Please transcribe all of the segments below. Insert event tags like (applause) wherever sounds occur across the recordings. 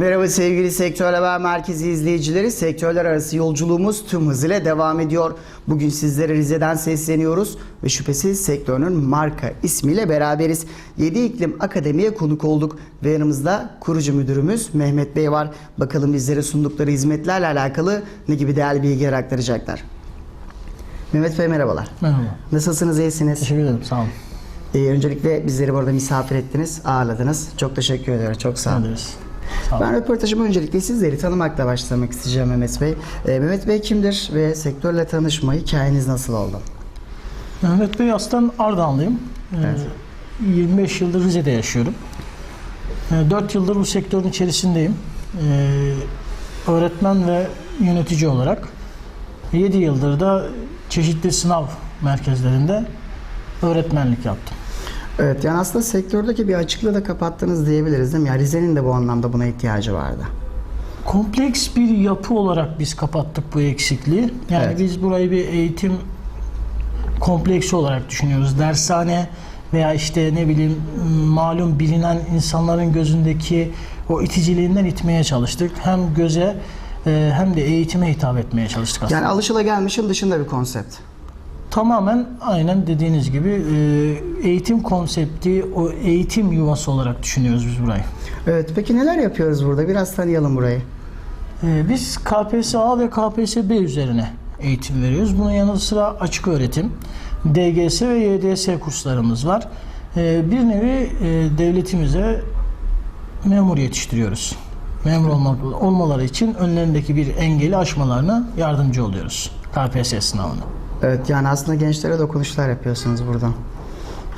Merhaba sevgili Sektör Haber Merkezi izleyicileri. Sektörler arası yolculuğumuz tüm hızıyla devam ediyor. Bugün sizlere Rize'den sesleniyoruz ve şüphesiz sektörün marka ismiyle beraberiz. 7 İklim Akademi'ye konuk olduk ve yanımızda kurucu müdürümüz Mehmet Bey var. Bakalım bizlere sundukları hizmetlerle alakalı ne gibi değerli bilgiler aktaracaklar. Mehmet Bey merhabalar. Merhaba. Nasılsınız, iyisiniz? Teşekkür ederim. Sağ olun. Ee, öncelikle bizleri burada misafir ettiniz, ağırladınız. Çok teşekkür ediyorum. Çok sağ olun. Ederiz. Ben röportajımı öncelikle sizleri tanımakla başlamak isteyeceğim Mehmet Bey. Ee, Mehmet Bey kimdir ve sektörle tanışma hikayeniz nasıl oldu? Mehmet Bey aslen Ardahanlıyım. Ee, 25 yıldır Rize'de yaşıyorum. Ee, 4 yıldır bu sektörün içerisindeyim. Ee, öğretmen ve yönetici olarak. 7 yıldır da çeşitli sınav merkezlerinde öğretmenlik yaptım. Evet yani aslında sektördeki bir açıklığı da kapattınız diyebiliriz değil mi? Yani Rize'nin de bu anlamda buna ihtiyacı vardı. Kompleks bir yapı olarak biz kapattık bu eksikliği. Yani Evet. biz burayı bir eğitim kompleksi olarak düşünüyoruz. Dershane veya işte ne bileyim malum bilinen insanların gözündeki o iticiliğinden itmeye çalıştık. Hem göze e, hem de eğitime hitap etmeye çalıştık aslında. Yani alışılagelmişin dışında bir konsept. Tamamen aynen dediğiniz gibi e, eğitim konsepti, o eğitim yuvası olarak düşünüyoruz biz burayı. Evet peki neler yapıyoruz burada? Biraz tanıyalım burayı. Ee, Biz KPSS-A ve KPSS-B üzerine eğitim veriyoruz. Bunun yanı sıra açık öğretim, DGS ve YDS kurslarımız var. Ee, Bir nevi e, devletimize memur yetiştiriyoruz. Memur olmak- olmaları için önlerindeki bir engeli aşmalarına yardımcı oluyoruz. KPSS sınavını. Evet yani aslında gençlere dokunuşlar yapıyorsunuz buradan.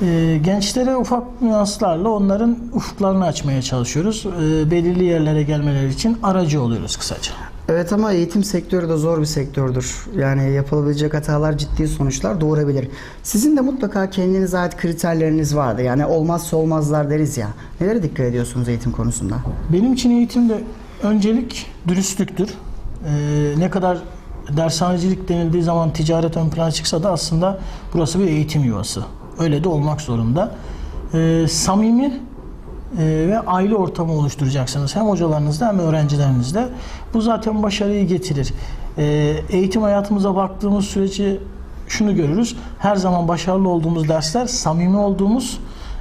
Ee, Gençlere ufak nüanslarla onların ufuklarını açmaya çalışıyoruz. Ee, Belirli yerlere gelmeleri için aracı oluyoruz kısaca. Evet ama eğitim sektörü de zor bir sektördür. Yani yapılabilecek hatalar ciddi sonuçlar doğurabilir. Sizin de mutlaka kendinize ait kriterleriniz vardı. Yani olmazsa olmazlar deriz ya. Nelere dikkat ediyorsunuz eğitim konusunda? Benim için eğitimde öncelik dürüstlüktür. Ee, ne kadar dershanecilik denildiği zaman ticaret ön plana çıksa da aslında burası bir eğitim yuvası. Öyle de olmak zorunda. Ee, samimi e, ve aile ortamı oluşturacaksınız. Hem hocalarınızda hem öğrencilerinizde. Bu zaten başarıyı getirir. Ee, eğitim hayatımıza baktığımız sürece şunu görürüz. Her zaman başarılı olduğumuz dersler samimi olduğumuz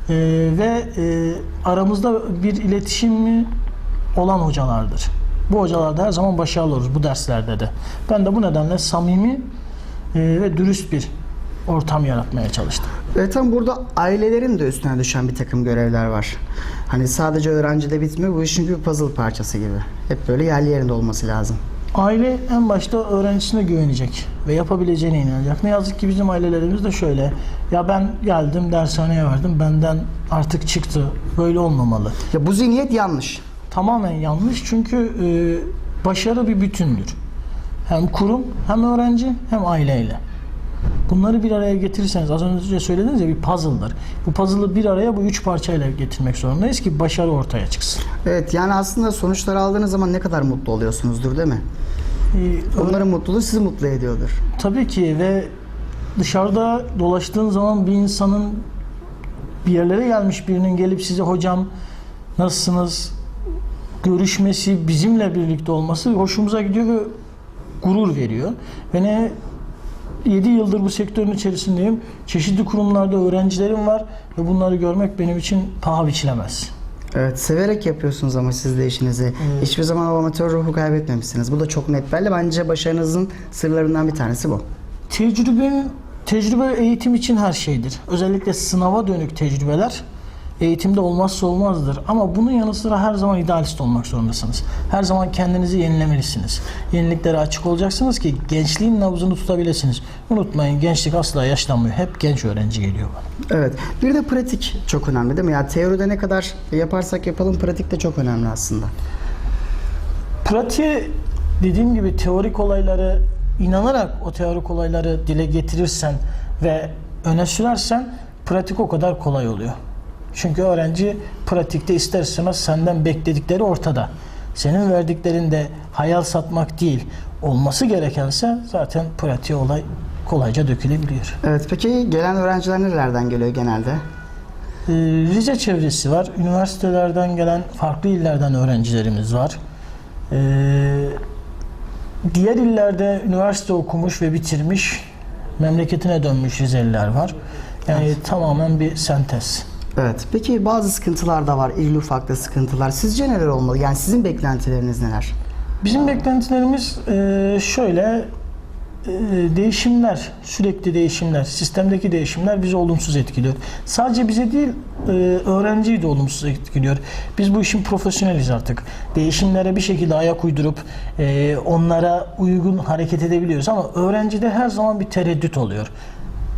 e, ve e, aramızda bir iletişimi olan hocalardır. Bu hocalarda her zaman başarılı oluruz bu derslerde de. Ben de bu nedenle samimi e, ve dürüst bir ortam yaratmaya çalıştım. Ve tam burada ailelerin de üstüne düşen bir takım görevler var. Hani sadece öğrencide bitmiyor. Bu işin bir puzzle parçası gibi. Hep böyle yerli yerinde olması lazım. Aile en başta öğrencisine güvenecek ve yapabileceğine inanacak. Ne yazık ki bizim ailelerimiz de şöyle. Ya ben geldim dershaneye verdim benden artık çıktı. Böyle olmamalı. Ya bu zihniyet yanlış. Tamamen yanlış çünkü e, başarı bir bütündür. Hem kurum hem öğrenci hem aileyle. Bunları bir araya getirirseniz az önce söylediğiniz ya bir puzzle'dır. Bu puzzle'ı bir araya bu üç parçayla getirmek zorundayız ki başarı ortaya çıksın. Evet yani aslında sonuçları aldığınız zaman ne kadar mutlu oluyorsunuzdur değil mi? Ee, Onların mutluluğu sizi mutlu ediyordur. Tabii ki ve dışarıda dolaştığın zaman bir insanın bir yerlere gelmiş birinin gelip size hocam nasılsınız görüşmesi, bizimle birlikte olması hoşumuza gidiyor ve gurur veriyor. Ve ne 7 yıldır bu sektörün içerisindeyim. Çeşitli kurumlarda öğrencilerim var ve bunları görmek benim için paha biçilemez. Evet severek yapıyorsunuz ama siz de işinizi. Hiçbir zaman o amatör ruhu kaybetmemişsiniz. Bu da çok net belli. Bence başarınızın sırlarından bir tanesi bu. Tecrübenin tecrübe eğitim için her şeydir. Özellikle sınava dönük tecrübeler eğitimde olmazsa olmazdır. Ama bunun yanı sıra her zaman idealist olmak zorundasınız. Her zaman kendinizi yenilemelisiniz. Yeniliklere açık olacaksınız ki gençliğin nabzını tutabilirsiniz. Unutmayın gençlik asla yaşlanmıyor. Hep genç öğrenci geliyor bana. Evet. Bir de pratik çok önemli değil mi? Ya teoride ne kadar yaparsak yapalım pratik de çok önemli aslında. Pratiğe dediğim gibi teorik olayları inanarak o teorik olayları dile getirirsen ve öne sürersen pratik o kadar kolay oluyor. Çünkü öğrenci pratikte ister istemez senden bekledikleri ortada. Senin verdiklerinde hayal satmak değil, olması gerekense zaten pratiğe olay kolayca dökülebiliyor. Evet peki gelen öğrenciler nerelerden geliyor genelde? Ee, Rize çevresi var. Üniversitelerden gelen farklı illerden öğrencilerimiz var. Ee, diğer illerde üniversite okumuş ve bitirmiş, memleketine dönmüş Rizeliler var. Yani tamamen bir sentez. Evet. Peki bazı sıkıntılar da var. İrili ufaklı sıkıntılar. Sizce neler olmalı? Yani sizin beklentileriniz neler? Bizim beklentilerimiz e, şöyle e, değişimler, sürekli değişimler, sistemdeki değişimler bizi olumsuz etkiliyor. Sadece bize değil, e, öğrenciyi de olumsuz etkiliyor. Biz bu işin profesyoneliz artık. Değişimlere bir şekilde ayak uydurup e, onlara uygun hareket edebiliyoruz ama öğrencide her zaman bir tereddüt oluyor.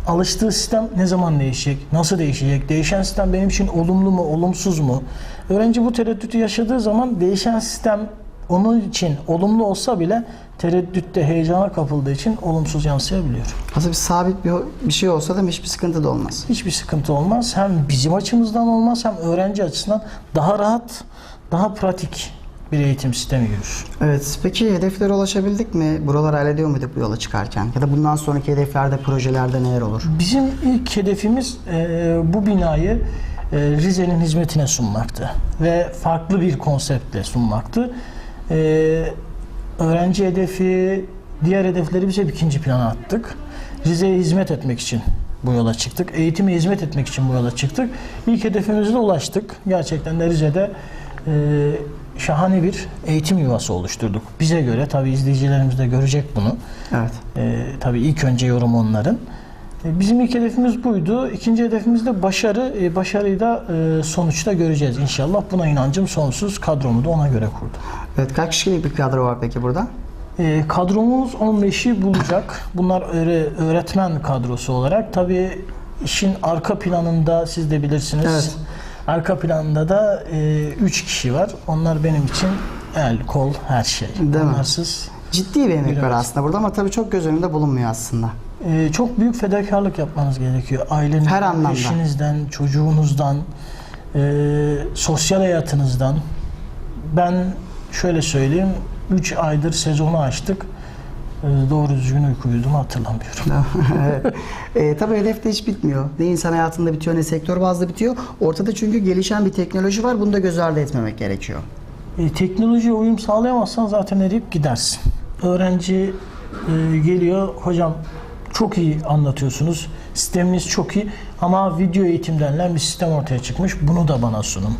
Alıştığı sistem ne zaman değişecek? Nasıl değişecek? Değişen sistem benim için olumlu mu, olumsuz mu? Öğrenci bu tereddütü yaşadığı zaman değişen sistem onun için olumlu olsa bile tereddütte, heyecana kapıldığı için olumsuz yansıyabiliyor. Aslında bir sabit bir, bir şey olsa da hiçbir sıkıntı da olmaz. Hiçbir sıkıntı olmaz. Hem bizim açımızdan olmaz hem öğrenci açısından daha rahat, daha pratik bir eğitim sistemi yürür. Evet. Peki hedeflere ulaşabildik mi? Buraları hallediyor muyduk bu yola çıkarken? Ya da bundan sonraki hedeflerde, projelerde neler olur? Bizim ilk hedefimiz e, bu binayı e, Rize'nin hizmetine sunmaktı ve farklı bir konseptle sunmaktı. E, öğrenci hedefi, diğer hedefleri biz hep ikinci plana attık. Rize'ye hizmet etmek için bu yola çıktık. Eğitime hizmet etmek için bu yola çıktık. İlk hedefimize ulaştık. Gerçekten de Rize'de e, şahane bir eğitim yuvası oluşturduk. Bize göre tabii izleyicilerimiz de görecek bunu. Evet. Ee, tabii ilk önce yorum onların. Ee, bizim ilk hedefimiz buydu. İkinci hedefimiz de başarı. Ee, başarıyı da e, sonuçta göreceğiz inşallah. Buna inancım sonsuz. Kadromu da ona göre kurdum. Evet. Kaç kişilik bir kadro var peki burada? Ee, kadromuz 15'i bulacak. Bunlar öğre- öğretmen kadrosu olarak. Tabii işin arka planında siz de bilirsiniz. Evet. Arka planında da 3 kişi var. Onlar benim için el, kol, her şey. Değil mi? Onlarsız Ciddi bir emek var Evet. aslında burada ama tabii çok göz önünde bulunmuyor aslında. Ee, çok büyük fedakarlık yapmanız gerekiyor. Ailenizden, Her anlamda. eşinizden, çocuğunuzdan, e, sosyal hayatınızdan. Ben şöyle söyleyeyim, 3 aydır sezonu açtık. E, doğru düzgün uyku uyuduğumu hatırlamıyorum. (laughs) evet. E, tabii hedef de hiç bitmiyor. Ne insan hayatında bitiyor ne sektör bazlı bitiyor. Ortada çünkü gelişen bir teknoloji var. Bunu da göz ardı etmemek gerekiyor. E, teknolojiye uyum sağlayamazsan zaten eriyip gidersin. Öğrenci e, geliyor, hocam çok iyi anlatıyorsunuz, sisteminiz çok iyi ama video eğitim denilen bir sistem ortaya çıkmış. Bunu da bana sunun.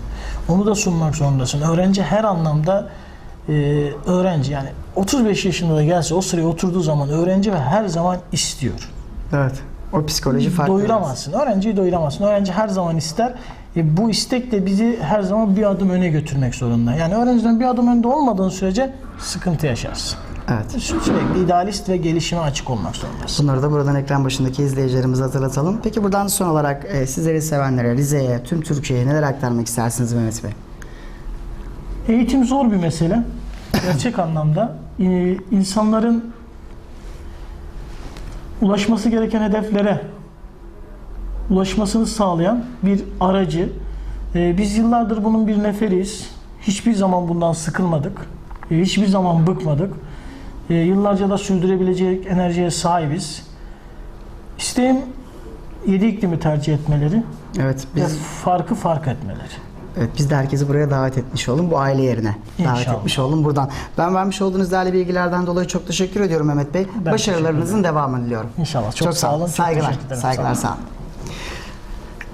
Onu da sunmak zorundasın. Öğrenci her anlamda e, öğrenci yani 35 yaşında da gelse o sıraya oturduğu zaman öğrenci ve her zaman istiyor. Evet. O psikoloji farklı. Doyuramazsın. Öğrenciyi doyuramazsın. Öğrenci her zaman ister. E, bu istek de bizi her zaman bir adım öne götürmek zorunda. Yani öğrenciden bir adım önde olmadığın sürece sıkıntı yaşarsın. Evet. Sü- Sürekli idealist ve gelişime açık olmak zorundasın. Bunları da buradan ekran başındaki izleyicilerimize hatırlatalım. Peki buradan son olarak e, sizleri sevenlere, Rize'ye, tüm Türkiye'ye neler aktarmak istersiniz Mehmet Bey? Eğitim zor bir mesele. Gerçek anlamda. Ee, insanların ulaşması gereken hedeflere ulaşmasını sağlayan bir aracı. Ee, biz yıllardır bunun bir neferiyiz. Hiçbir zaman bundan sıkılmadık. Ee, hiçbir zaman bıkmadık. Yıllarca da sürdürebilecek enerjiye sahibiz. İsteğim yedi iklimi tercih etmeleri Evet, ve biz farkı fark etmeleri. Evet biz de herkesi buraya davet etmiş olalım. Bu aile yerine davet İnşallah. etmiş olalım buradan. Ben vermiş olduğunuz değerli bilgilerden dolayı çok teşekkür ediyorum Mehmet Bey. Ben Başarılarınızın devamını diliyorum. İnşallah. Çok, sağ olun. Çok Saygılar. ederim. Saygılar. Sağ olun.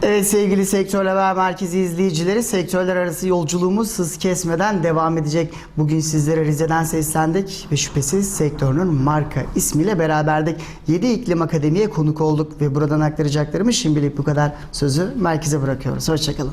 Evet sevgili Sektör Haber Merkezi izleyicileri, sektörler arası yolculuğumuz hız kesmeden devam edecek. Bugün sizlere Rize'den seslendik ve şüphesiz sektörünün marka ismiyle beraberdik. 7 İklim Akademi'ye konuk olduk ve buradan aktaracaklarımız şimdilik bu kadar. Sözü merkeze bırakıyoruz. Hoşçakalın.